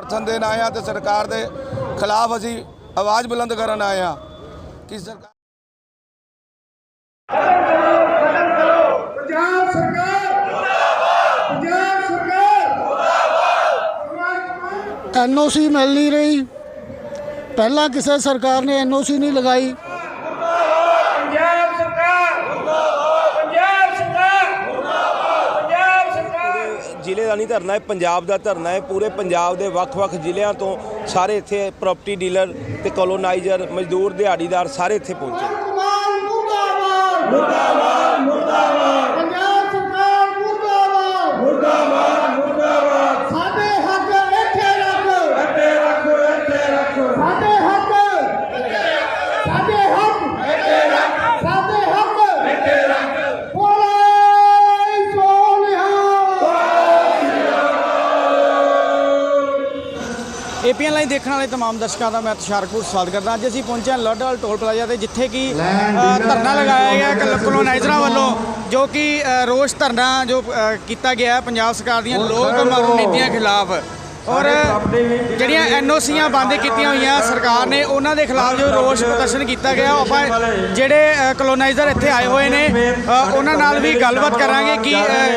ਸਮਰਥਨ ਦੇਣ ਆਏ ਆ ਤੇ ਸਰਕਾਰ ਦੇ ਖਿਲਾਫ ਅਸੀਂ ਆਵਾਜ਼ ਬੁਲੰਦ ਕਰਨ ਆਏ ਆ ਕਿ ਸਰਕਾਰ ਪੰਜਾਬ ਸਰਕਾਰ ਪੰਜਾਬ ਸਰਕਾਰ ਐਨਓਸੀ ਮਿਲ ਨਹੀਂ ਰਹੀ। ਪਹਿਲਾਂ ਕਿਸੇ ਸਰਕਾਰ ਨੇ ਐਨਓਸੀ ਨਹੀਂ ਲਗਾਈ ਪੰਜਾਬ ਸਰਕਾਰ ਪੰਜਾਬ ਸਰਕਾਰ ਪੰਜਾਬ ਸਰਕਾਰ ਜ਼ਿਲ੍ਹੇ ਦਾ ਨਹੀਂ ਧਰਨਾ ਹੈ ਪੰਜਾਬ ਦਾ ਧਰਨਾ ਹੈ। ਪੂਰੇ ਪੰਜਾਬ ਦੇ ਵੱਖ-ਵੱਖ ਜ਼ਿਲ੍ਹਿਆਂ ਤੋਂ ਸਾਰੇ ਇੱਥੇ ਪ੍ਰਾਪਰਟੀ ਡੀਲਰ ਤੇ ਕੋਲੋਨਾਈਜ਼ਰ ਮਜ਼ਦੂਰ, ਦਿਹਾੜੀਦਾਰ ਸਾਰੇ ਇੱਥੇ ਪਹੁੰਚੇ। ਮੁਰਦਾਬਾਦ ਮੁਰਦਾਬਾਦ ਮੁਰਦਾਬਾਦ ਪੰਜਾਬ ਸਰਕਾਰ ਮੁਰਦਾਬਾਦ ਮੁਰਦਾਬਾਦ ਮੁਰਦਾਬਾਦ ਸਾਡੇ ਹੱਕ ਇੱਥੇ ਰੱਖ ਇੱਥੇ ਰੱਖੋ ਇੱਥੇ ਰੱਖੋ ਸਾਡੇ ਹੱਕ ਸਾਡੇ ਹੱਕ ਇੱਥੇ ਰੱਖ ਸਾਡੇ ਹੱਕ ਇੱਥੇ ਰੱਖ ਬੋਲੇ ਸੋਨਿਹਾ ਏਪੀਐਨ ਲਾਈਨ ਦੇਖਣ ਵਾਲੇ ਤਮਾਮ ਦਰਸ਼ਕਾਂ ਦਾ ਮੈਂ ਤੁਸ਼ਾਰਪੁਰ ਸਵਾਗਤ ਕਰਦਾ। ਅੱਜ ਅਸੀਂ ਪਹੁੰਚੇ ਹਾਂ ਲੋਡਲ ਟੋਲ ਪਲਾਜ਼ਾ ਤੇ ਜਿੱਥੇ ਕਿ ਧਰਨਾ ਲਗਾਇਆ ਗਿਆ ਕਲ- ਕਲੋਨਾਈਜ਼ਰਾਂ ਵੱਲੋਂ ਜੋ ਕਿ ਰੋਸ ਧਰਨਾ ਜੋ ਕੀਤਾ ਗਿਆ ਹੈ ਪੰਜਾਬ ਸਰਕਾਰ ਦੀਆਂ ਲੋਕ ਮਾਰੂ ਨੀਤੀਆਂ ਖਿਲਾਫ। ਔਰ ਜਿਹੜੀਆਂ ਐਨਓਸੀਆਂ ਬੰਦ ਕੀਤੀਆਂ ਹੋਈਆਂ ਸਰਕਾਰ ਨੇ ਉਹਨਾਂ ਦੇ ਖਿਲਾਫ ਜੋ ਰੋਸ ਪ੍ਰਦਰਸ਼ਨ ਕੀਤਾ ਗਿਆ ਉਹ ਆਪਾਂ ਜਿਹੜੇ ਕਲੋਨਾਈਜ਼ਰ ਇੱਥੇ ਆਏ ਹੋਏ ਨੇ ਉਹਨਾਂ ਨਾਲ ਵੀ ਗੱਲਬਾਤ ਕਰਾਂਗੇ ਕਿ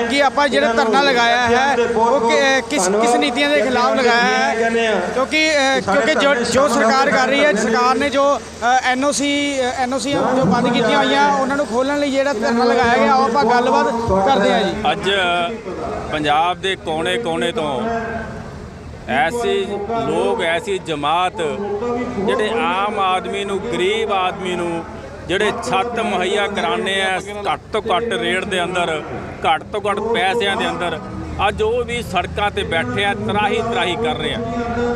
ਕਿ ਆਪਾਂ ਜਿਹੜਾ ਧਰਨਾ ਲਗਾਇਆ ਹੈ ਉਹ ਕਿਸ ਕਿਸ ਨੀਤੀਆਂ ਦੇ ਖਿਲਾਫ ਲਗਾਇਆ ਹੈ। ਕਿਉਂਕਿ ਕਿਉਂਕਿ ਜੋ ਜੋ ਸਰਕਾਰ ਕਰ ਰਹੀ ਹੈ ਸਰਕਾਰ ਨੇ ਜੋ ਐਨਓਸੀ ਐਨਓਸੀ ਜੋ ਬੰਦ ਕੀਤੀਆਂ ਹੋਈਆਂ ਉਹਨਾਂ ਨੂੰ ਖੋਲਣ ਲਈ ਜਿਹੜਾ ਧਰਨਾ ਲਗਾਇਆ ਗਿਆ ਉਹ ਆਪਾਂ ਗੱਲਬਾਤ ਕਰਦੇ ਹਾਂ ਜੀ। ਅੱਜ ਪੰਜਾਬ ਦੇ ਕੋਨੇ-ਕੋਨੇ ਤੋਂ ਐਸੀ ਲੋਕ, ਐਸੀ ਜਮਾਤ, ਜਿਹੜੇ ਆਮ ਆਦਮੀ ਨੂੰ, ਗਰੀਬ ਆਦਮੀ ਨੂੰ, ਜਿਹੜੇ ਛੱਤ ਮੁਹੱਈਆ ਕਰਾਣੇ ਆ, ਘੱਟ ਤੋਂ ਘੱਟ ਰੇਟ ਦੇ ਅੰਦਰ, ਘੱਟ ਤੋਂ ਘੱਟ ਪੈਸਿਆਂ ਦੇ ਅੰਦਰ ਅੱਜ ਉਹ ਵੀ ਸੜਕਾਂ ਤੇ ਬੈਠੇ ਆ, ਤਰਾਹੀ ਤਰਾਹੀ ਕਰ ਰਹੇ ਆ।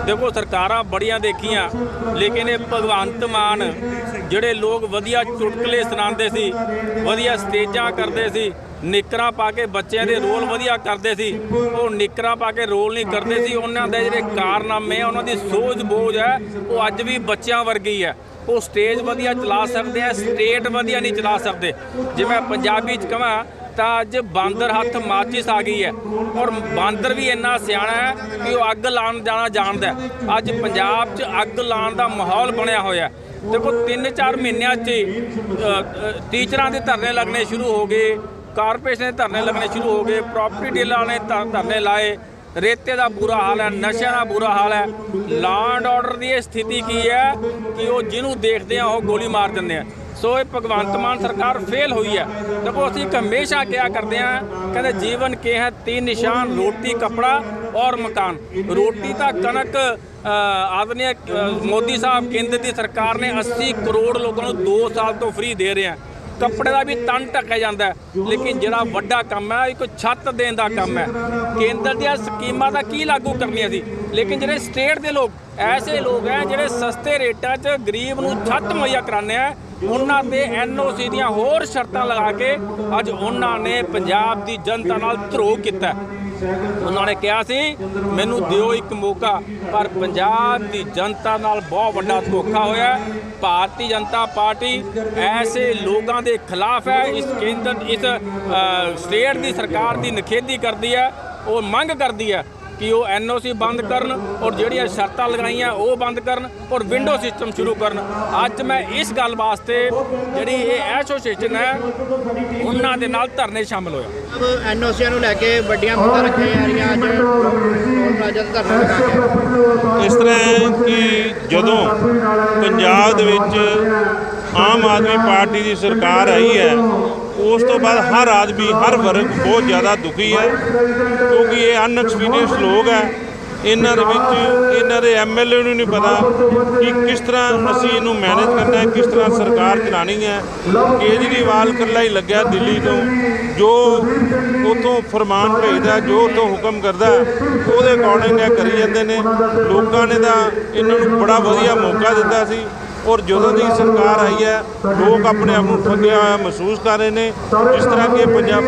ਦੇਖੋ, ਸਰਕਾਰਾਂ ਬੜੀਆਂ ਦੇਖੀਆਂ, ਲੇਕਿਨ ਇਹ ਭਗਵੰਤ ਮਾਨ, ਜਿਹੜੇ ਲੋਕ ਵਧੀਆ ਚੁਟਕਲੇ ਸੁਣਾਉਂਦੇ ਸੀ, ਵਧੀਆ ਸਟੇਜਾਂ ਕਰਦੇ ਸੀ, ਨਿਕਰਾਂ ਪਾ ਕੇ ਬੱਚਿਆਂ ਦੇ ਰੋਲ ਵਧੀਆ ਕਰਦੇ ਸੀ, ਉਹ ਨਿਕਰਾਂ ਪਾ ਕੇ ਰੋਲ ਨਹੀਂ ਕਰਦੇ ਸੀ, ਉਹਨਾਂ ਦੇ ਜਿਹੜੇ ਕਾਰਨਾਮੇ ਆ, ਉਹਨਾਂ ਦੀ ਸੋਝ ਬੋਝ ਹੈ, ਉਹ ਅੱਜ ਵੀ ਬੱਚਿਆਂ ਵਰਗੀ ਹੈ। ਉਹ ਸਟੇਜ ਵਧੀਆ ਚਲਾ ਸਕਦੇ ਆ, ਸਟੇਟ ਵਧੀਆ ਨਹੀਂ ਚਲਾ ਸਕਦੇ। ਜੇ ਮੈਂ ਪੰਜਾਬੀ ਚ ਕਹਾਂ ਤਾਂ ਅੱਜ ਬਾਂਦਰ ਹੱਥ ਮਾਚਿਸ ਆ ਗਈ ਹੈ। ਔਰ ਬਾਂਦਰ ਵੀ ਇੰਨਾ ਸਿਆਣਾ ਹੈ ਕਿ ਉਹ ਅੱਗ ਲਾਉਣ ਜਾਣਾ ਜਾਣਦਾ ਅੱਜ ਪੰਜਾਬ 'ਚ ਅੱਗ ਲਾਉਣ ਦਾ ਮਾਹੌਲ ਬਣਿਆ ਹੋਇਆ ਹੈ। ਦੇਖੋ 3-4 ਮਹੀਨਿਆਂ 'ਚ ਟੀਚਰਾਂ ਦੇ ਧਰਨੇ ਲੱਗਣੇ ਸ਼ੁਰੂ ਹੋ ਗਏ, ਕਾਰਪੋਰੇਸ਼ਨ ਦੇ ਧਰਨੇ ਲੱਗਣੇ ਸ਼ੁਰੂ ਹੋ ਗਏ ਪ੍ਰਾਪਰਟੀ ਡੀਲਰਾਂ ਨੇ ਧਰਨੇ ਲਾਏ, ਰੇਤੇ ਦਾ ਬੁਰਾ ਹਾਲ ਹੈ, ਨਸ਼ਿਆਂ ਦਾ ਬੁਰਾ ਹਾਲ ਹੈ। ਲਾਅ ਐਂਡ ਆਰਡਰ ਦੀ ਇਹ ਸਥਿਤੀ ਕੀ ਹੈ ਕਿ ਉਹ ਜਿਹਨੂੰ ਦੇਖਦੇ ਆ, ਉਹ ਗੋਲੀ ਮਾਰ ਦਿੰਦੇ ਆ। ਸੋ ਇਹ ਭਗਵੰਤ ਮਾਨ ਸਰਕਾਰ ਫੇਲ ਹੋਈ ਹੈ। ਦੇਖੋ, ਅਸੀਂ ਹਮੇਸ਼ਾ ਕਿਹਾ ਕਰਦੇ ਆ ਕਹਿੰਦੇ ਜੀਵਨ ਕੇ ਹੈ? ਤਿੰਨ ਨਿਸ਼ਾਨ, ਰੋਟੀ, ਕਪੜਾ ਔਰ ਮਕਾਨ। ਰੋਟੀ ਤਾਂ ਕਣਕ ਆਦਰਨੀय ਮੋਦੀ ਸਾਹਿਬ ਕੇਂਦਰ ਦੀ ਸਰਕਾਰ ਨੇ 80 ਕਰੋੜ ਲੋਕਾਂ ਨੂੰ 2 ਸਾਲ ਤੋਂ ਫ੍ਰੀ ਦੇ ਰਿਹਾ ਆ ਕੱਪੜੇ ਦਾ ਵੀ ਤਨ ਟੱਕਿਆ ਜਾਂਦਾ ਲੇਕਿਨ ਜਿਹੜਾ ਵੱਡਾ ਕੰਮ ਹੈ, ਇੱਕ ਛੱਤ ਦੇਣ ਦਾ ਕੰਮ ਹੈ। ਕੇਂਦਰ ਦੀਆਂ ਸਕੀਮਾਂ ਦਾ ਕੀ ਲਾਗੂ ਕਰਨੀਆਂ ਸੀ? ਲੇਕਿਨ ਜਿਹੜੇ ਸਟੇਟ ਦੇ ਲੋਕ, ਐਸੇ ਲੋਕ ਹੈ ਜਿਹੜੇ ਸਸਤੇ ਰੇਟਾਂ 'ਚ ਗਰੀਬ ਨੂੰ ਛੱਤ ਮੁਹੱਈਆ ਕਰਾਉਂਦੇ ਆ ਉਹਨਾਂ ਤੇ ਐਨਓਸੀ ਦੀਆਂ ਹੋਰ ਸ਼ਰਤਾਂ ਲਗਾ ਕੇ ਅੱਜ ਉਹਨਾਂ ਨੇ ਪੰਜਾਬ ਦੀ ਜਨਤਾ ਨਾਲ ਧਰੋਹ ਕੀਤਾ। ਉਹਨਾਂ ਨੇ ਕਿਹਾ ਸੀ, ਮੈਨੂੰ ਦਿਓ ਇੱਕ ਮੌਕਾ। ਪਰ ਪੰਜਾਬ ਦੀ ਜਨਤਾ ਨਾਲ ਬਹੁਤ ਵੱਡਾ ਧੋਖਾ ਹੋਇਆ। ਭਾਰਤੀ ਜਨਤਾ ਪਾਰਟੀ ਐਸੇ ਲੋਕਾਂ ਦੇ ਖਿਲਾਫ ਹੈ। ਇਸ ਕੇਂਦਰ, ਇਸ ਸਟੇਟ ਦੀ ਸਰਕਾਰ ਦੀ ਨਿਖੇਧੀ ਕਰਦੀ ਹੈ। ਉਹ ਮੰਗ ਕਰਦੀ ਹੈ ਕਿ ਉਹ ਐਨਓਸੀ ਬੰਦ ਕਰਨ ਔਰ ਜਿਹੜੀਆਂ ਸ਼ਰਤਾਂ ਲਗਾਈਆਂ ਉਹ ਬੰਦ ਕਰਨ ਔਰ ਵਿੰਡੋ ਸਿਸਟਮ ਸ਼ੁਰੂ ਕਰਨ। ਅੱਜ ਮੈਂ ਇਸ ਗੱਲ ਵਾਸਤੇ ਜਿਹੜੀ ਇਹ ਐਸੋਸੀਏਸ਼ਨ ਹੈ ਉਹਨਾਂ ਦੇ ਨਾਲ ਧਰਨੇ ਸ਼ਾਮਲ ਹੋਇਆ ਐਨਓਸੀਆਂ ਨੂੰ ਲੈ ਕੇ ਵੱਡੀਆਂ ਮੰਗਾਂ ਰੱਖੀਆਂ ਜਾ ਰਹੀਆਂ ਅੱਜ ਤੇ ਧਰਨਾ ਲਗਾ ਇਸ ਤਰ੍ਹਾਂ ਕਿ ਜਦੋਂ ਪੰਜਾਬ ਦੇ ਵਿੱਚ ਆਮ ਆਦਮੀ ਪਾਰਟੀ ਦੀ ਸਰਕਾਰ ਆਈ ਹੈ ਉਸ ਤੋਂ ਬਾਅਦ ਹਰ ਆਦਮੀ, ਹਰ ਵਰਗ ਬਹੁਤ ਜ਼ਿਆਦਾ ਦੁਖੀ ਹੈ, ਕਿਉਂਕਿ ਇਹ ਅਨਐਕਸਪੀਰੀਅੰਸ ਲੋਕ ਹੈ। ਇਹਨਾਂ ਦੇ ਵਿੱਚ, ਇਹਨਾਂ ਦੇ ਐਮਐਲਏ ਨੂੰ ਨਹੀਂ ਪਤਾ ਕਿ ਕਿਸ ਤਰ੍ਹਾਂ ਅਸੀਂ ਇਹਨੂੰ ਮੈਨੇਜ ਕਰਨਾ ਹੈ, ਕਿਸ ਤਰ੍ਹਾਂ ਸਰਕਾਰ ਚਲਾਣੀ ਹੈ। ਕੇਜਰੀਵਾਲ ਇਕੱਲਾ ਹੀ ਲੱਗਿਆ ਦਿੱਲੀ ਤੋਂ, ਜੋ ਉਥੋਂ ਫਰਮਾਨ ਭੇਜਦਾ, ਜੋ ਉਥੋਂ ਹੁਕਮ ਕਰਦਾ, ਉਹਦੇ ਅਕੋਰਡਿੰਗ ਇਹ ਕਰੀ ਜਾਂਦੇ ਨੇ। ਲੋਕਾਂ ਨੇ ਤਾਂ ਇਹਨਾਂ ਨੂੰ ਬੜਾ ਵਧੀਆ ਮੌਕਾ ਦਿੱਤਾ ਸੀ। ਔਰ ਜਦੋਂ ਦੀ ਸਰਕਾਰ ਆਈ ਹੈ, ਲੋਕ ਆਪਣੇ ਆਪ ਨੂੰ ਠੱਗਿਆ ਹੋਇਆ ਮਹਿਸੂਸ ਕਰ ਰਹੇ ਨੇ। ਜਿਸ ਤਰ੍ਹਾਂ ਕਿ ਪੰਜਾਬ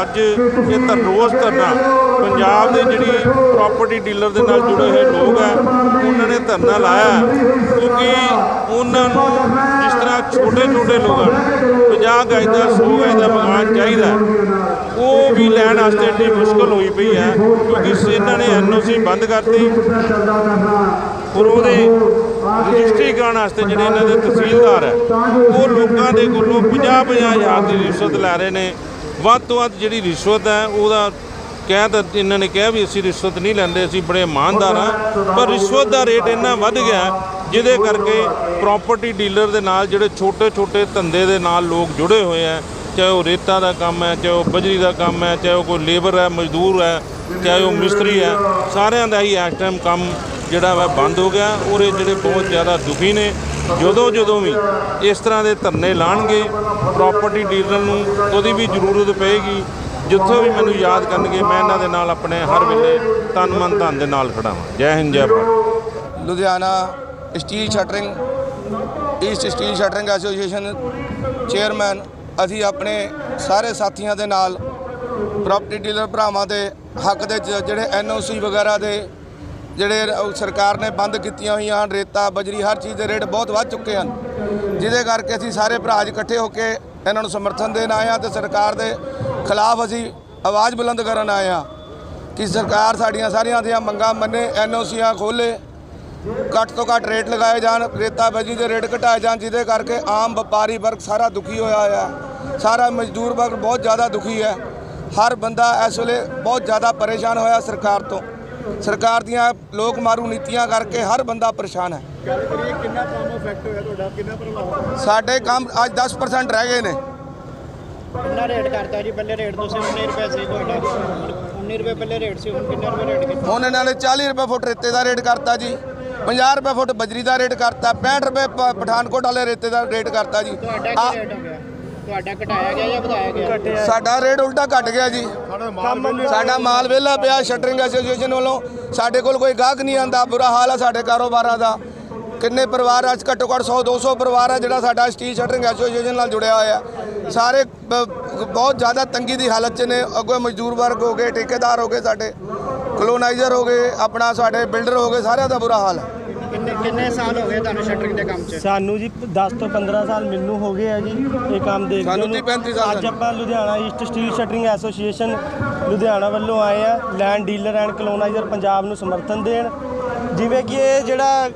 ਅੱਜ ਇਹ ਤਾਂ ਰੋਜ਼ ਧਰਨਾ, ਪੰਜਾਬ ਦੇ ਜਿਹੜੀ ਪ੍ਰਾਪਰਟੀ ਡੀਲਰ ਦੇ ਨਾਲ ਜੁੜੇ ਹੋਏ ਲੋਕ ਹੈ, ਉਹਨਾਂ ਨੇ ਧਰਨਾ ਲਾਇਆ ਕਿਉਂਕਿ ਉਹਨਾਂ ਨੂੰ ਜਿਸ ਤਰ੍ਹਾਂ ਛੋਟੇ ਛੋਟੇ ਲੋਕਾਂ ਨੂੰ 50 ਗਜ ਦਾ 100 ਗਜ ਦਾ ਮਕਾਨ ਚਾਹੀਦਾ ਉਹ ਵੀ ਲੈਣ ਵਾਸਤੇ ਇੰਨੀ ਮੁਸ਼ਕਲ ਹੋਈ ਪਈ ਹੈ, ਕਿਉਂਕਿ ਇਹਨਾਂ ਨੇ ਐਨਓਸੀ ਬੰਦ ਕਰਤੀ। ਔਰ ਉਹਦੇ ਰਜਿਸਟਰੀ ਕਰਨ ਵਾਸਤੇ ਜਿਹੜੇ ਇਹਨਾਂ ਦੇ ਤਹਿਸੀਲਦਾਰ ਹੈ, ਉਹ ਲੋਕਾਂ ਦੇ ਕੋਲੋਂ 50 50 ਹਜ਼ਾਰ ਦੀ ਰਿਸ਼ਵਤ ਲੈ ਰਹੇ ਨੇ। ਵੱਧ ਤੋਂ ਵੱਧ ਜਿਹੜੀ ਰਿਸ਼ਵਤ ਹੈ, ਉਹਦਾ ਕਹਿ ਤਾਂ ਇਹਨਾਂ ਨੇ ਕਿਹਾ ਵੀ ਅਸੀਂ ਰਿਸ਼ਵਤ ਨਹੀਂ ਲੈਂਦੇ, ਅਸੀਂ ਬੜੇ ਇਮਾਨਦਾਰ ਹਾਂ, ਪਰ ਰਿਸ਼ਵਤ ਦਾ ਰੇਟ ਇੰਨਾ ਵੱਧ ਗਿਆ ਜਿਹਦੇ ਕਰਕੇ ਪ੍ਰਾਪਰਟੀ ਡੀਲਰ ਦੇ ਨਾਲ ਜਿਹੜੇ ਛੋਟੇ ਛੋਟੇ ਧੰਦੇ ਦੇ ਨਾਲ ਲੋਕ ਜੁੜੇ ਹੋਏ ਆ ਚਾਹੇ ਉਹ ਰੇਤਾ ਦਾ ਕੰਮ ਹੈ, ਚਾਹੇ ਉਹ ਬਜਰੀ ਦਾ ਕੰਮ ਹੈ, ਚਾਹੇ ਉਹ ਕੋਈ ਲੇਬਰ ਹੈ, ਮਜ਼ਦੂਰ ਹੈ, ਚਾਹੇ ਉਹ ਮਿਸਤਰੀ ਹੈ, ਸਾਰਿਆਂ ਦਾ ਹੀ ਇਸ ਟਾਈਮ ਕੰਮ ਜਿਹੜਾ ਵਾ ਬੰਦ ਹੋ ਗਿਆ ਔਰ ਇਹ ਜਿਹੜੇ ਬਹੁਤ ਜ਼ਿਆਦਾ ਦੁਖੀ ਨੇ। ਜਦੋਂ ਜਦੋਂ ਵੀ ਇਸ ਤਰ੍ਹਾਂ ਦੇ ਧਰਨੇ ਲਾਣਗੇ ਪ੍ਰਾਪਰਟੀ ਡੀਲਰ ਨੂੰ ਉਹਦੀ ਵੀ ਜ਼ਰੂਰਤ ਪਏਗੀ। ਜਿੱਥੋਂ ਵੀ ਮੈਨੂੰ ਯਾਦ ਕਰਨਗੇ, ਮੈਂ ਇਹਨਾਂ ਦੇ ਨਾਲ ਆਪਣੇ ਹਰ ਵੇਲੇ ਤਨ ਮਨ ਧਨ ਦੇ ਨਾਲ ਖੜਾ ਜੈ ਹਿੰਦ, ਜੈ Bharat. Ludhiana steel shuttering east steel shuttering association chairman ਅਸੀਂ ਆਪਣੇ ਸਾਰੇ ਸਾਥੀਆਂ ਦੇ ਨਾਲ ਪ੍ਰਾਪਰਟੀ ਡੀਲਰ ਭਰਾਵਾਂ ਦੇ ਹੱਕ ਦੇ ਜ- ਜਿਹੜੇ ਐਨਓਸੀ ਵਗੈਰਾ ਦੇ ਜਿਹੜੇ ਸਰਕਾਰ ਨੇ ਬੰਦ ਕੀਤੀਆਂ ਹੋਈਆਂ ਹਨ, ਰੇਤਾ, ਬਜਰੀ, ਹਰ ਚੀਜ਼ ਦੇ ਰੇਟ ਬਹੁਤ ਵੱਧ ਚੁੱਕੇ ਹਨ। ਜਿਹਦੇ ਕਰਕੇ ਅਸੀਂ ਸਾਰੇ ਭਰਾ ਇਕੱਠੇ ਹੋ ਕੇ ਇਹਨਾਂ ਨੂੰ ਸਮਰਥਨ ਦੇਣ ਆਏ ਹਾਂ ਤੇ ਸਰਕਾਰ ਦੇ ਖਿਲਾਫ ਅਸੀਂ ਆਵਾਜ਼ ਬੁਲੰਦ ਕਰਨ ਆਏ ਹਾਂ ਕਿ ਸਰਕਾਰ ਸਾਡੀਆਂ ਸਾਰੀਆਂ ਦੀਆਂ ਮੰਗਾਂ ਮੰਨੇ, ਐਨਓਸੀਆਂ ਖੋਲੇ ਘੱਟ ਤੋਂ ਘੱਟ ਰੇਟ ਲਗਾਏ ਜਾਣ, ਰੇਤਾ, ਬਜਰੀ ਦੇ ਰੇਟ ਘਟਾਏ ਜਾਣ, ਜਿਹਦੇ ਕਰਕੇ ਆਮ ਵਪਾਰੀ ਵਰਗ ਸਾਰਾ ਦੁਖੀ ਹੋਇਆ ਹੋਇਆ ਸਾਰਾ ਮਜ਼ਦੂਰ ਵਰਗ ਬਹੁਤ ਜ਼ਿਆਦਾ ਦੁਖੀ ਹੈ। ਹਰ ਬੰਦਾ ਇਸ ਵੇਲੇ ਬਹੁਤ ਜ਼ਿਆਦਾ ਪਰੇਸ਼ਾਨ ਹੋਇਆ ਸਰਕਾਰ ਤੋਂ। ਸਰਕਾਰ ਦੀਆਂ ਲੋਕ ਮਾਰੂ ਨੀਤੀਆਂ ਕਰਕੇ ਹਰ ਬੰਦਾ ਪਰੇਸ਼ਾਨ ਹੈ। ਗੱਲ ਕਰੀਏ ਕਿੰਨਾ ਕੰਮ ਇਫੈਕਟ ਹੋਇਆ ਤੁਹਾਡਾ? ਕਿੰਨਾ ਪ੍ਰਭਾਵ ਸਾਡੇ ਕੰਮ ਅੱਜ 10% ਰਹਿ ਗਏ ਨੇ। ਕਿੰਨਾ ਰੇਟ ਕਰਤਾ ਜੀ? ਪਹਿਲੇ ਰੇਟ ਤੁਸੀਂ 19 ਰੁਪਏ ਸੀ ਤੁਹਾਡਾ। 19 ਰੁਪਏ ਪਹਿਲੇ ਰੇਟ ਸੀ ਹੁਣ ਕਿੰਨਾ ਰੁਪਏ ਰੇਟ ਕੀਤਾ? ਹੁਣ ਇਹਨਾਂ ਨੇ 40 ਰੁਪਏ ਫੁੱਟ ਰੇਤੇ ਦਾ ਰੇਟ ਕਰਤਾ ਜੀ। 50 ਰੁਪਏ ਫੁੱਟ ਬਜਰੀ ਦਾ ਰੇਟ ਕਰਤਾ। 65 ਰੁਪਏ ਪਠਾਨਕੋਟ ਵਾਲੇ ਰੇਤੇ ਦਾ ਰੇਟ ਕਰਤਾ ਜੀ। ਤੁਹਾਡਾ ਕੀ ਰੇਟ ਹੋ ਗਿਆ? ਤੁਹਾਡਾ ਘਟਾਇਆ ਗਿਆ ਜਾਂ ਵਧਾਇਆ ਗਿਆ? ਸਾਡਾ ਰੇਟ ਉਲਟਾ ਘਟ ਗਿਆ ਜੀ। ਸਾਡਾ ਮਾਲ ਵਿਹਲਾ ਪਿਆ ਸ਼ਟਰਿੰਗ ਐਸੋਸੀਏਸ਼ਨ ਵੱਲੋਂ। ਸਾਡੇ ਕੋਲ ਕੋਈ ਗਾਹਕ ਨਹੀਂ ਆਂਦਾ ਬੁਰਾ ਹਾਲ ਆ ਸਾਡੇ ਕਾਰੋਬਾਰਾਂ ਦਾ। ਕਿੰਨੇ ਪਰਿਵਾਰ ਅੱਜ ਘੱਟੋ ਘੱਟ 100 200 ਪਰਿਵਾਰ ਆ ਜਿਹੜਾ ਸਾਡਾ ਸਟੀਲ ਸ਼ਟਰਿੰਗ ਐਸੋਸੀਏਸ਼ਨ ਨਾਲ ਜੁੜਿਆ ਹੋਇਆ। ਸਾਰੇ ਬਹੁਤ ਜ਼ਿਆਦਾ ਤੰਗੀ ਦੀ ਹਾਲਤ 'ਚ ਨੇ। ਅੱਗੋਂ ਮਜ਼ਦੂਰ ਵਰਗ ਹੋ ਗਏ ਠੇਕੇਦਾਰ ਹੋ ਗਏ ਸਾਡੇ ਕਲੋਨਾਈਜ਼ਰ ਹੋ ਗਏ ਆਪਣਾ ਸਾਡੇ ਬਿਲਡਰ ਹੋ ਗਏ ਸਾਰਿਆਂ ਦਾ ਬੁਰਾ ਹਾਲ ਹੈ ਕਿੰਨੇ ਕਿੰਨੇ ਸਾਲ ਹੋ ਗਏ ਤੁਹਾਨੂੰ ਸ਼ਟਰਿੰਗ ਦੇ ਕੰਮ 'ਚ? ਸਾਨੂੰ ਜੀ 10 ਤੋਂ 15 ਸਾਲ ਮੈਨੂੰ ਹੋ ਗਏ ਆ ਜੀ ਇਹ ਕੰਮ ਦੇਖਦੇ ਸਾਨੂੰ। ਤੀਹ ਪੈਂਤੀ ਸਾਲ ਅੱਜ ਆਪਾਂ Ludhiana east steel shuttering association Ludhiana ਵੱਲੋਂ ਆਏ ਆ land dealer and coloniser Punjab ਨੂੰ ਸਮਰਥਨ ਦੇਣ। ਜਿਵੇਂ ਕਿ ਇਹ ਜਿਹੜਾ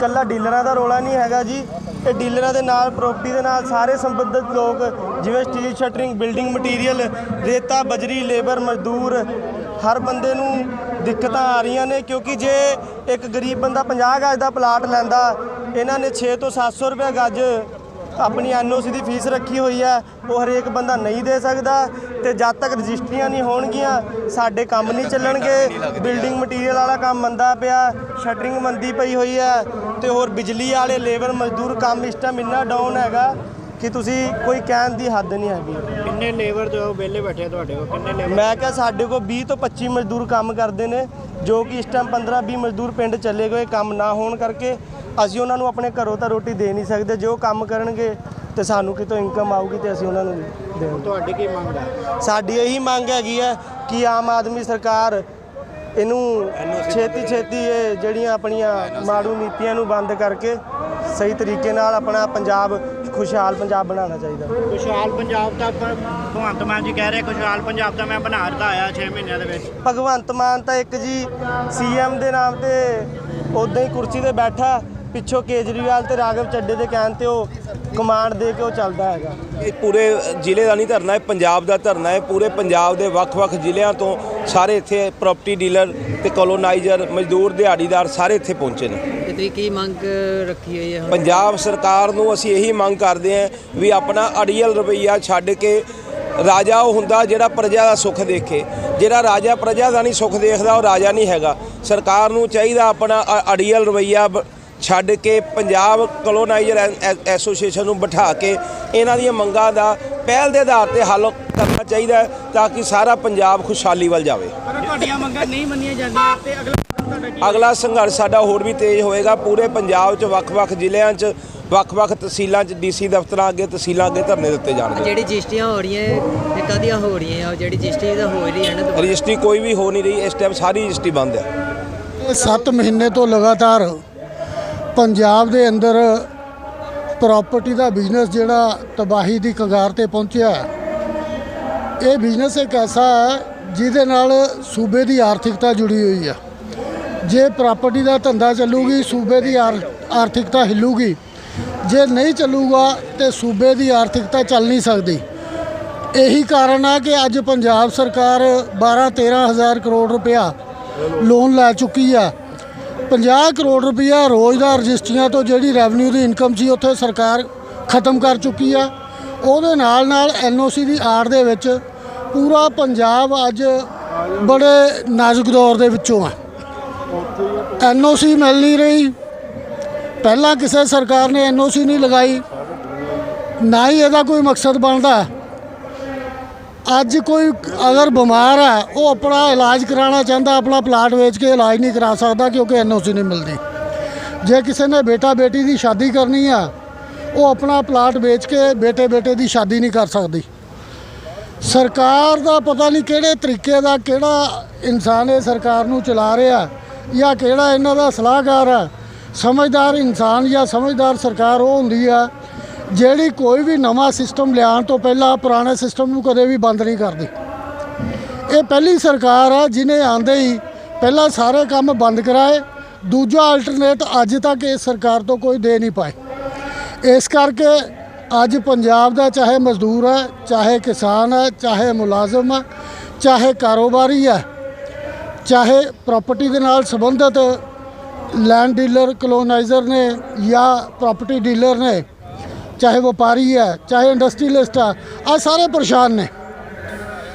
ਕੱਲਾ ਡੀਲਰਾਂ ਦਾ ਰੋਲਾ ਨਹੀਂ ਹੈਗਾ ਜੀ ਇਹ ਡੀਲਰਾਂ ਦੇ ਨਾਲ ਪ੍ਰਾਪਰਟੀ ਦੇ ਨਾਲ ਸਾਰੇ ਸੰਬੰਧਿਤ ਲੋਕ ਜਿਵੇਂ ਸਟੀਲ ਸ਼ਟਰਿੰਗ ਬਿਲਡਿੰਗ ਮਟੀਰੀਅਲ ਰੇਤਾ ਬਜਰੀ ਲੇਬਰ ਮਜ਼ਦੂਰ ਹਰ ਬੰਦੇ ਨੂੰ ਦਿੱਕਤਾਂ ਆ ਰਹੀਆਂ ਨੇ ਕਿਉਂਕਿ ਜੇ ਇੱਕ ਗਰੀਬ ਬੰਦਾ 50 ਗਜ ਦਾ ਪਲਾਟ ਲੈਂਦਾ, ਇਹਨਾਂ ਨੇ 6 ਤੋਂ 700 ਰੁਪਏ ਗੱਜ ਆਪਣੀ ਐਨਓਸੀ ਦੀ ਫੀਸ ਰੱਖੀ ਹੋਈ ਹੈ, ਉਹ ਹਰੇਕ ਬੰਦਾ ਨਹੀਂ ਦੇ ਸਕਦਾ ਤੇ ਜਦ ਤੱਕ ਰਜਿਸਟਰੀਆਂ ਨਹੀਂ ਹੋਣਗੀਆਂ, ਸਾਡੇ ਕੰਮ ਨਹੀਂ ਚੱਲਣਗੇ, ਬਿਲਡਿੰਗ ਮਟੀਰੀਅਲ ਵਾਲਾ ਕੰਮ ਮੰਦਾ ਪਿਆ, ਸ਼ਟਰਿੰਗ ਮੰਦੀ ਪਈ ਹੋਈ ਹੈ ਤੇ ਹੋਰ ਬਿਜਲੀ ਵਾਲੇ, ਲੇਬਰ ਮਜ਼ਦੂਰ ਕੰਮ ਇਸ ਟਾਈਮ ਇੰਨਾ ਡਾਊਨ ਹੈਗਾ ਕਿ ਤੁਸੀਂ ਕੋਈ ਕਹਿਣ ਦੀ ਹੱਦ ਨਹੀਂ ਹੈਗੀ। ਕਿੰਨੇ ਲੇਬਰ ਜੋ ਵਿਹਲੇ ਬੈਠੇ ਆ ਤੁਹਾਡੇ ਕੋਲ? ਕਿੰਨੇ ਲੇਬਰ ਮੈਂ ਕਿਹਾ ਸਾਡੇ ਕੋਲ 20 ਤੋਂ 25 ਮਜ਼ਦੂਰ ਕੰਮ ਕਰਦੇ ਨੇ ਜੋ ਕਿ ਇਸ ਟਾਈਮ 15-20 ਮਜ਼ਦੂਰ ਪਿੰਡ ਚਲੇ ਗਏ ਕੰਮ ਨਾ ਹੋਣ ਕਰਕੇ ਅਸੀਂ ਉਹਨਾਂ ਨੂੰ ਆਪਣੇ ਘਰੋਂ ਤਾਂ ਰੋਟੀ ਦੇ ਨਹੀਂ ਸਕਦੇ ਜੋ ਕੰਮ ਕਰਨਗੇ ਤੇ ਸਾਨੂੰ ਕਿਤੋਂ ਇਨਕਮ ਆਊਗੀ ਤੇ ਅਸੀਂ ਉਹਨਾਂ ਨੂੰ ਦੇਵਾਂਗੇ। ਤੁਹਾਡੀ ਕੀ ਮੰਗ ਹੈ? ਸਾਡੀ ਇਹੀ ਮੰਗ ਹੈਗੀ ਹੈ ਕਿ ਆਮ ਆਦਮੀ ਸਰਕਾਰ ਇਹਨੂੰ ਛੇਤੀ ਛੇਤੀ ਇਹ ਜਿਹੜੀਆਂ ਆਪਣੀਆਂ ਮਾੜੂ ਨੀਤੀਆਂ ਨੂੰ ਬੰਦ ਕਰਕੇ ਸਹੀ ਤਰੀਕੇ ਨਾਲ ਆਪਣਾ ਪੰਜਾਬ ਖੁਸ਼ਹਾਲ ਪੰਜਾਬ ਬਣਾਉਣਾ ਚਾਹੀਦਾ। ਖੁਸ਼ਹਾਲ ਪੰਜਾਬ ਦਾ ਭ- ਭਗਵੰਤ ਮਾਨ ਜੀ ਕਹਿ ਰਹੇ ਖੁਸ਼ਹਾਲ ਪੰਜਾਬ ਦਾ ਮੈਂ ਬਣਾ ਦਿੱਤਾ ਆ 6 ਮਹੀਨਿਆਂ ਦੇ ਵਿੱਚ। ਭਗਵੰਤ ਮਾਨ ਤਾਂ ਇੱਕ ਜੀ ਸੀਐਮ ਦੇ ਨਾਮ ਤੇ ਉਦਾਂ ਹੀ ਕੁਰਸੀ ਤੇ ਬੈਠਾ ਪਿੱਛੋਂ ਕੇਜਰੀਵਾਲ ਤੇ ਰਾਘਵ ਚੱਡੇ ਦੇ ਕਹਿਣ ਤੇ ਉਹ ਕਮਾਂਡ ਦੇ ਕੇ ਉਹ ਚੱਲਦਾ ਹੈਗਾ। ਇਹ ਪੂਰੇ ਜ਼ਿਲ੍ਹੇ ਦਾ ਨਹੀਂ ਧਰਨਾ ਹੈ ਪੰਜਾਬ ਦਾ ਧਰਨਾ ਹੈ। ਪੂਰੇ ਪੰਜਾਬ ਦੇ ਵੱਖ-ਵੱਖ ਜ਼ਿਲ੍ਹਿਆਂ ਤੋਂ ਸਾਰੇ ਇੱਥੇ ਪ੍ਰਾਪਰਟੀ ਡੀਲਰ ਤੇ ਕਲੋਨਾਈਜ਼ਰ ਮਜ਼ਦੂਰ ਦਿਹਾੜੀਦਾਰ ਸਾਰੇ ਇੱਥੇ ਪਹੁੰਚੇ ਨੇ। ਤੁਸੀਂ ਕੀ ਮੰਗ ਰੱਖੀ ਹੋਈ ਹੈ ਪੰਜਾਬ ਸਰਕਾਰ ਨੂੰ ਅਸੀਂ ਇਹੀ ਮੰਗ ਕਰਦੇ ਹਾਂ ਵੀ ਆਪਣਾ ਅੜੀਅਲ ਰਵਈਆ ਛੱਡ ਕੇ ਰਾਜਾ ਉਹ ਹੁੰਦਾ ਜਿਹੜਾ ਪ੍ਰਜਾ ਦਾ ਸੁੱਖ ਦੇਖੇ। ਜਿਹੜਾ ਰਾਜਾ ਪ੍ਰਜਾ ਦਾ ਨਹੀਂ ਸੁੱਖ ਦੇਖਦਾ ਉਹ ਰਾਜਾ ਨਹੀਂ ਹੈਗਾ। ਸਰਕਾਰ ਨੂੰ ਚਾਹੀਦਾ ਆਪਣਾ ਅੜੀਅਲ ਰਵਈਆ ਛੱਡ ਕੇ ਪੰਜਾਬ ਕਲੋਨਾਈਜ਼ਰ ਐਸੋਸੀਏਸ਼ਨ ਨੂੰ ਬਿਠਾ ਕੇ ਇਹਨਾਂ ਦੀਆਂ ਮੰਗਾਂ ਦਾ ਪਹਿਲ ਦੇ ਆਧਾਰ ਤੇ ਹੱਲ ਕਰਨਾ ਚਾਹੀਦਾ ਹੈ ਤਾਂ ਕਿ ਸਾਰਾ ਪੰਜਾਬ ਖੁਸ਼ਹਾਲੀ ਵੱਲ ਜਾਵੇ। ਪਰ ਤੁਹਾਡੀਆਂ ਮੰਗਾਂ ਨਹੀਂ ਮੰਨੀਆਂ ਜਾਂਦੀਆਂ ਤੇ ਅਗਲਾ ਕੀ ਅਗਲਾ ਸੰਘਰਸ਼ ਸਾਡਾ ਹੋਰ ਵੀ ਤੇਜ਼ ਹੋਏਗਾ। ਪੂਰੇ ਪੰਜਾਬ 'ਚ ਵੱਖ-ਵੱਖ ਜ਼ਿਲ੍ਹਿਆਂ 'ਚ ਵੱਖ-ਵੱਖ ਤਹਿਸੀਲਾਂ 'ਚ ਡੀਸੀ ਦਫ਼ਤਰਾਂ ਅੱਗੇ ਤਹਿਸੀਲਾਂ ਅੱਗੇ ਧਰਨੇ ਦਿੱਤੇ ਜਾਣਗੇ। ਜਿਹੜੀ ਰਜਿਸਟਰੀਆਂ ਹੋ ਰਹੀਆਂ ਇਹ ਕਦੀਆਂ ਹੋ ਰਹੀਆਂ ਆ ਜਿਹੜੀ ਰਜਿਸਟਰੀ ਤਾਂ ਹੋ ਰਹੀ ਹੈ ਨਾ। ਰਜਿਸਟਰੀ ਕੋਈ ਵੀ ਹੋ ਨਹੀਂ ਰਹੀ ਇਸ ਟਾਈਮ ਸਾਰੀ ਰਜਿਸਟਰੀ ਬੰਦ ਹੈ। ਇਹ 7 ਮਹੀਨੇ ਤੋਂ ਲਗਾਤਾਰ ਪੰਜਾਬ ਦੇ ਅੰਦਰ ਪ੍ਰਾਪਰਟੀ ਦਾ ਬਿਜ਼ਨਸ ਜਿਹੜਾ ਤਬਾਹੀ ਦੀ ਕਗਾਰ ਤੇ ਪਹੁੰਚਿਆ ਹੈ ਇਹ ਬਿਜ਼ਨਸ ਇੱਕ ਐਸਾ ਹੈ ਜਿਹਦੇ ਨਾਲ ਸੂਬੇ ਦੀ ਆਰਥਿਕਤਾ ਜੁੜੀ ਹੋਈ ਹੈ। ਜੇ ਪ੍ਰਾਪਰਟੀ ਦਾ ਧੰਦਾ ਚੱਲੂਗੀ, ਸੂਬੇ ਦੀ ਆਰ- ਆਰਥਿਕਤਾ ਹਿੱਲੂਗੀ। ਜੇ ਨਹੀਂ ਚੱਲੂਗਾ ਤੇ ਸੂਬੇ ਦੀ ਆਰਥਿਕਤਾ ਚੱਲ ਨਹੀਂ ਸਕਦੀ। ਇਹੀ ਕਾਰਨ ਆ ਕਿ ਅੱਜ ਪੰਜਾਬ ਸਰਕਾਰ 12 13 ਹਜ਼ਾਰ ਕਰੋੜ ਰੁਪਇਆ ਲੋਨ ਲੈ ਚੁੱਕੀ ਆ। 50 ਕਰੋੜ ਰੁਪਇਆ ਰੋਜ਼ ਦਾ ਰਜਿਸਟਰੀਆਂ ਤੋਂ ਜਿਹੜੀ ਰੈਵਨਿਊ ਦੀ ਇਨਕਮ ਸੀ, ਉੱਥੇ ਸਰਕਾਰ ਖਤਮ ਕਰ ਚੁੱਕੀ ਆ। ਉਹਦੇ ਨਾਲ ਨਾਲ ਐਨਓਸੀ ਦੀ ਆੜ ਦੇ ਵਿੱਚ ਪੂਰਾ ਪੰਜਾਬ ਅੱਜ ਬੜੇ ਨਾਜ਼ੁਕ ਦੌਰ ਦੇ ਵਿੱਚੋਂ ਆ। ਐਨਓਸੀ ਮਿਲ ਨਹੀਂ ਰਹੀ। ਪਹਿਲਾਂ ਕਿਸੇ ਸਰਕਾਰ ਨੇ ਐਨਓਸੀ ਨਹੀਂ ਲਗਾਈ। ਨਾ ਹੀ ਇਹਦਾ ਕੋਈ ਮਕਸਦ ਬਣਦਾ। ਅੱਜ ਕੋਈ ਅਗਰ ਬਿਮਾਰ ਹੈ, ਉਹ ਆਪਣਾ ਇਲਾਜ ਕਰਾਉਣਾ ਚਾਹੁੰਦਾ, ਆਪਣਾ ਪਲਾਟ ਵੇਚ ਕੇ ਇਲਾਜ ਨਹੀਂ ਕਰਾ ਸਕਦਾ ਕਿਉਂਕਿ ਐਨਓਸੀ ਨਹੀਂ ਮਿਲਦੀ। ਜੇ ਕਿਸੇ ਨੇ ਬੇਟਾ ਬੇਟੀ ਦੀ ਸ਼ਾਦੀ ਕਰਨੀ ਆ, ਉਹ ਆਪਣਾ ਪਲਾਟ ਵੇਚ ਕੇ ਬੇਟੇ ਬੇਟੇ ਦੀ ਸ਼ਾਦੀ ਨਹੀਂ ਕਰ ਸਕਦੀ। ਸਰਕਾਰ ਦਾ ਪਤਾ ਨਹੀਂ ਕਿਹੜੇ ਤਰੀਕੇ ਦਾ ਕਿਹੜਾ ਇਨਸਾਨ ਇਹ ਸਰਕਾਰ ਨੂੰ ਚਲਾ ਰਿਹਾ। ਜਾਂ ਕਿਹੜਾ ਇਹਨਾਂ ਦਾ ਸਲਾਹਕਾਰ ਹੈ, ਸਮਝਦਾਰ ਇਨਸਾਨ ਜਾਂ ਸਮਝਦਾਰ ਸਰਕਾਰ ਉਹ ਹੁੰਦੀ ਆ ਜਿਹੜੀ ਕੋਈ ਵੀ ਨਵਾਂ ਸਿਸਟਮ ਲਿਆਉਣ ਤੋਂ ਪਹਿਲਾਂ ਪੁਰਾਣੇ ਸਿਸਟਮ ਨੂੰ ਕਦੇ ਵੀ ਬੰਦ ਨਹੀਂ ਕਰਦੀ। ਇਹ ਪਹਿਲੀ ਸਰਕਾਰ ਆ ਜਿਨੇ ਆਂਦੇ ਹੀ ਪਹਿਲਾਂ ਸਾਰੇ ਕੰਮ ਬੰਦ ਕਰਾਏ, ਦੂਜਾ ਅਲਟਰਨੇਟ ਅੱਜ ਤੱਕ ਇਸ ਸਰਕਾਰ ਤੋਂ ਕੋਈ ਦੇ ਨਹੀਂ ਪਾਏ। ਇਸ ਕਰਕੇ ਅੱਜ ਪੰਜਾਬ ਦਾ ਚਾਹੇ ਮਜ਼ਦੂਰ ਹੈ, ਚਾਹੇ ਕਿਸਾਨ ਹੈ, ਚਾਹੇ ਮੁਲਾਜ਼ਮ ਹੈ, ਚਾਹੇ ਕਾਰੋਬਾਰੀ ਹੈ ਚਾਹੇ ਪ੍ਰਾਪਰਟੀ ਦੇ ਨਾਲ ਸੰਬੰਧਿਤ ਲੈਂਡ ਡੀਲਰ ਕਲੋਨਾਈਜ਼ਰ ਨੇ ਜਾਂ ਪ੍ਰਾਪਰਟੀ ਡੀਲਰ ਨੇ, ਚਾਹੇ ਵਪਾਰੀ ਹੈ, ਚਾਹੇ ਇੰਡਸਟਰੀਲਿਸਟ ਆ ਆ ਸਾਰੇ ਪਰੇਸ਼ਾਨ ਨੇ।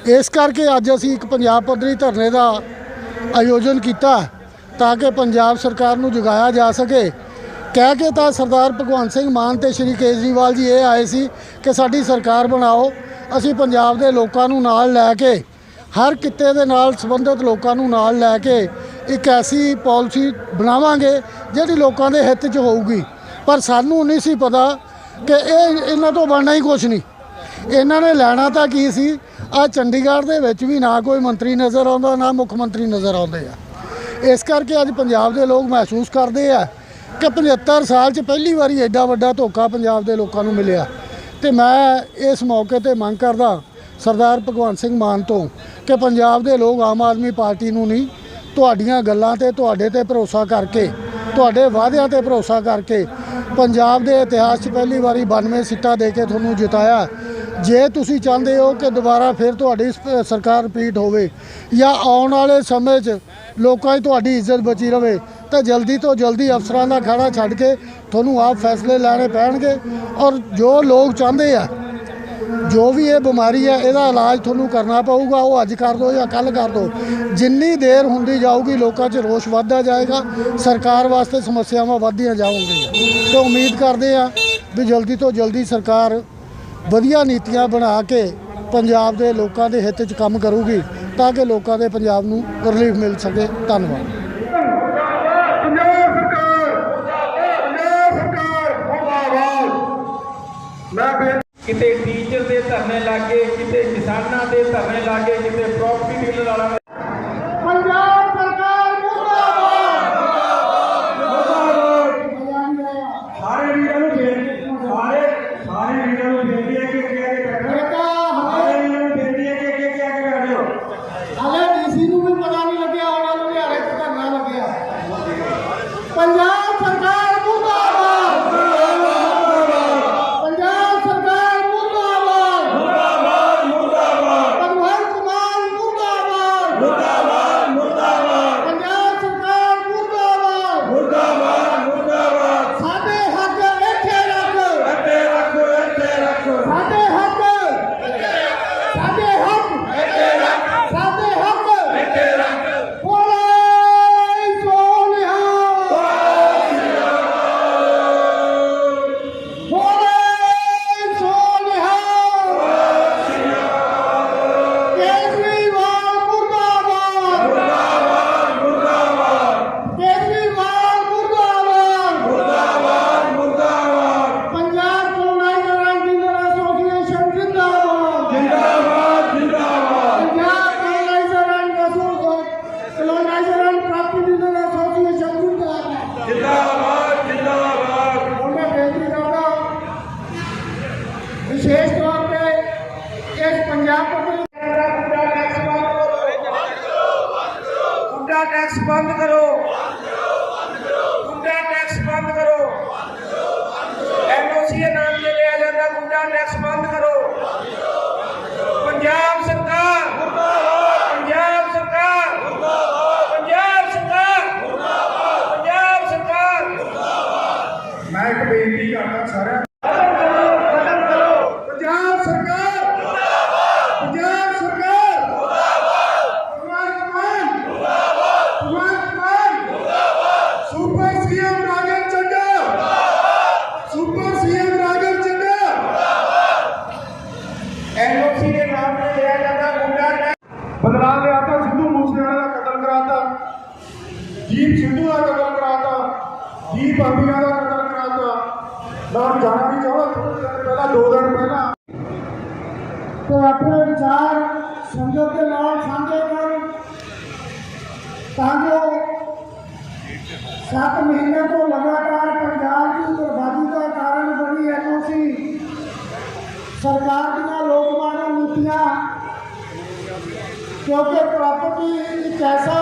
ਇਸ ਕਰਕੇ ਅੱਜ ਅਸੀਂ ਇੱਕ ਪੰਜਾਬ ਪੱਧਰੀ ਧਰਨੇ ਦਾ ਆਯੋਜਨ ਕੀਤਾ ਤਾਂ ਕਿ ਪੰਜਾਬ ਸਰਕਾਰ ਨੂੰ ਜਗਾਇਆ ਜਾ ਸਕੇ। ਕਹਿ ਕੇ ਤਾਂ ਸਰਦਾਰ ਭਗਵੰਤ ਸਿੰਘ ਮਾਨ ਤੇ ਸ਼੍ਰੀ ਕੇਜਰੀਵਾਲ ਜੀ ਇਹ ਆਏ ਸੀ ਕਿ ਸਾਡੀ ਸਰਕਾਰ ਬਣਾਓ, ਅਸੀਂ ਪੰਜਾਬ ਦੇ ਲੋਕਾਂ ਨੂੰ ਨਾਲ ਲੈ ਕੇ ਹਰ ਕਿੱਤੇ ਦੇ ਨਾਲ ਸੰਬੰਧਿਤ ਲੋਕਾਂ ਨੂੰ ਨਾਲ ਲੈ ਕੇ ਇੱਕ ਐਸੀ ਪਾਲਿਸੀ ਬਣਾਵਾਂਗੇ ਜਿਹੜੀ ਲੋਕਾਂ ਦੇ ਹਿੱਤ 'ਚ ਹੋਊਗੀ। ਪਰ ਸਾਨੂੰ ਨਹੀਂ ਸੀ ਪਤਾ ਕਿ ਇਹ ਇਹਨਾਂ ਤੋਂ ਬਣਨਾ ਹੀ ਕੁਝ ਨਹੀਂ। ਇਹਨਾਂ ਨੇ ਲੈਣਾ ਤਾਂ ਕੀ ਸੀ? ਆ ਚੰਡੀਗੜ੍ਹ ਦੇ ਵਿੱਚ ਵੀ ਨਾ ਕੋਈ ਮੰਤਰੀ ਨਜ਼ਰ ਆਉਂਦਾ, ਨਾ ਮੁੱਖ ਮੰਤਰੀ ਨਜ਼ਰ ਆਉਂਦੇ ਆ। ਇਸ ਕਰਕੇ ਅੱਜ ਪੰਜਾਬ ਦੇ ਲੋਕ ਮਹਿਸੂਸ ਕਰਦੇ ਆ ਕਿ 75 ਸਾਲ 'ਚ ਪਹਿਲੀ ਵਾਰੀ ਐਡਾ ਵੱਡਾ ਧੋਖਾ ਪੰਜਾਬ ਦੇ ਲੋਕਾਂ ਨੂੰ ਮਿਲਿਆ। ਤੇ ਮੈਂ ਇਸ ਮੌਕੇ ਤੇ ਮੰਗ ਕਰਦਾ ਸਰਦਾਰ ਭਗਵੰਤ ਸਿੰਘ ਮਾਨ ਤੋਂ ਕਿ ਪੰਜਾਬ ਦੇ ਲੋਕ ਆਮ ਆਦਮੀ ਪਾਰਟੀ ਨੂੰ ਨਹੀਂ, ਤੁਹਾਡੀਆਂ ਗੱਲਾਂ ਤੇ ਤੁਹਾਡੇ ਤੇ ਭਰੋਸਾ ਕਰਕੇ, ਤੁਹਾਡੇ ਵਾਅਦਿਆਂ ਤੇ ਭਰੋਸਾ ਕਰਕੇ ਪੰਜਾਬ ਦੇ ਇਤਿਹਾਸ 'ਚ ਪਹਿਲੀ ਵਾਰੀ 92 ਸੀਟਾਂ ਦੇ ਕੇ ਤੁਹਾਨੂੰ ਜਿਤਾਇਆ। ਜੇ ਤੁਸੀਂ ਚਾਹੁੰਦੇ ਹੋ ਕਿ ਦੁਬਾਰਾ ਫਿਰ ਤੁਹਾਡੀ ਸ- ਸਰਕਾਰ ਰਿਪੀਟ ਹੋਵੇ ਜਾਂ ਆਉਣ ਵਾਲੇ ਸਮੇਂ 'ਚ ਲੋਕਾਂ 'ਚ ਤੁਹਾਡੀ ਇੱਜ਼ਤ ਬਚੀ ਰਵੇ, ਤਾਂ ਜਲਦੀ ਤੋਂ ਜਲਦੀ ਅਫਸਰਾਂ ਦਾ ਖਾੜਾ ਛੱਡ ਕੇ ਤੁਹਾਨੂੰ ਆਪ ਫੈਸਲੇ ਲੈਣੇ ਪੈਣਗੇ ਔਰ ਜੋ ਲੋਕ ਚਾਹੁੰਦੇ ਆ ਜੋ ਵੀ ਇਹ ਬਿਮਾਰੀ ਹੈ, ਇਹਦਾ ਇਲਾਜ ਤੁਹਾਨੂੰ ਕਰਨਾ ਪਊਗਾ, ਉਹ ਅੱਜ ਕਰ ਦਿਓ ਜਾਂ ਕੱਲ ਕਰ ਦਿਓ ਜਿੰਨੀ ਦੇਰ ਹੁੰਦੀ ਜਾਊਗੀ, ਲੋਕਾਂ 'ਚ ਰੋਸ਼ ਵੱਧਦਾ ਜਾਏਗਾ, ਸਰਕਾਰ ਵਾਸਤੇ ਸਮੱਸਿਆਵਾਂ ਵੱਧਦੀਆਂ ਜਾਣਗੀਆਂ ਤੇ ਉਮੀਦ ਕਰਦੇ ਆ ਵੀ ਜਲਦੀ ਤੋਂ ਜਲਦੀ ਸਰਕਾਰ ਵਧੀਆ ਨੀਤੀਆਂ ਬਣਾ ਕੇ ਪੰਜਾਬ ਦੇ ਲੋਕਾਂ ਦੇ ਹਿੱਤ 'ਚ ਕੰਮ ਕਰੂਗੀ, ਤਾਂ ਕਿ ਲੋਕਾਂ ਦੇ ਪੰਜਾਬ ਨੂੰ ਰਿਲੀਫ ਮਿਲ ਸਕੇ। ਧੰਨਵਾਦ। ਕਿਤੇ ਟੀਚਰ ਦੇ ਧਰਨੇ ਲੱਗੇ ਕਿਤੇ ਕਿਸਾਨਾਂ ਦੇ ਧਰਨੇ ਲੱਗੇ ਕਿਤੇ ਪ੍ਰੋਪਰਟੀ ਡੀਲਰ ਵਾਲਾ ਨੈਸ਼ਨਲ ਪ੍ਰਾਪਰਟੀ ਡੀਲਰ ਐਸੋਸੀਏਸ਼ਨ ਜਿੰਦਾਬਾਦ ਸਾਰਿਆਂ ਪੰਜਾਬ ਸਰਕਾਰ ਪੰਜਾਬ ਸਰਕਾਰ। Bhagwant Mann Bhagwant Mann. Super CM Rajan Chadha. Super CM Rajan Chadha. NOC ਦੇ ਨਾਮ ਤੇ ਲਿਆ ਜਾਂਦਾ ਮੁੰਡਾ ਬਦਲਾ ਲਿਆ ਤਾਂ ਸਿੱਧੂ ਮੂਸੇਵਾਲੇ ਦਾ ਕਤਲ ਕਰਾਤਾ। ਜੀਪ ਸਿੱਧੂ ਦਾ ਕਤਲ ਕਰਾਤਾ। ਜੀਪ ਅੰਬੀਆਂ ਦਾ ਮੈਂ ਜਾਣਾ ਵੀ ਚਾਹਾਂ ਥੋੜੇ ਦਿਨ ਪਹਿਲਾਂ ਦੋ ਦਿਨ ਪਹਿਲਾਂ ਤੇ ਆਪਣੇ ਵਿਚਾਰ ਸੰਗਤ ਦੇ ਨਾਲ ਸਾਂਝੇ ਕਰਨ ਤਾਂ ਜੋ ਸੱਤ ਮਹੀਨੇ ਤੋਂ ਲਗਾਤਾਰ ਪੰਜਾਬ ਦੀ ਬਰਬਾਦੀ ਦਾ ਕਾਰਨ ਬਣੀ ਐਨਓਸੀ ਸਰਕਾਰ ਦੀਆਂ ਲੋਕਮਾਨ ਨੀਤੀਆਂ ਕਿਉਂਕਿ ਪ੍ਰਾਪਰਟੀ ਇੱਕ ਐਸਾ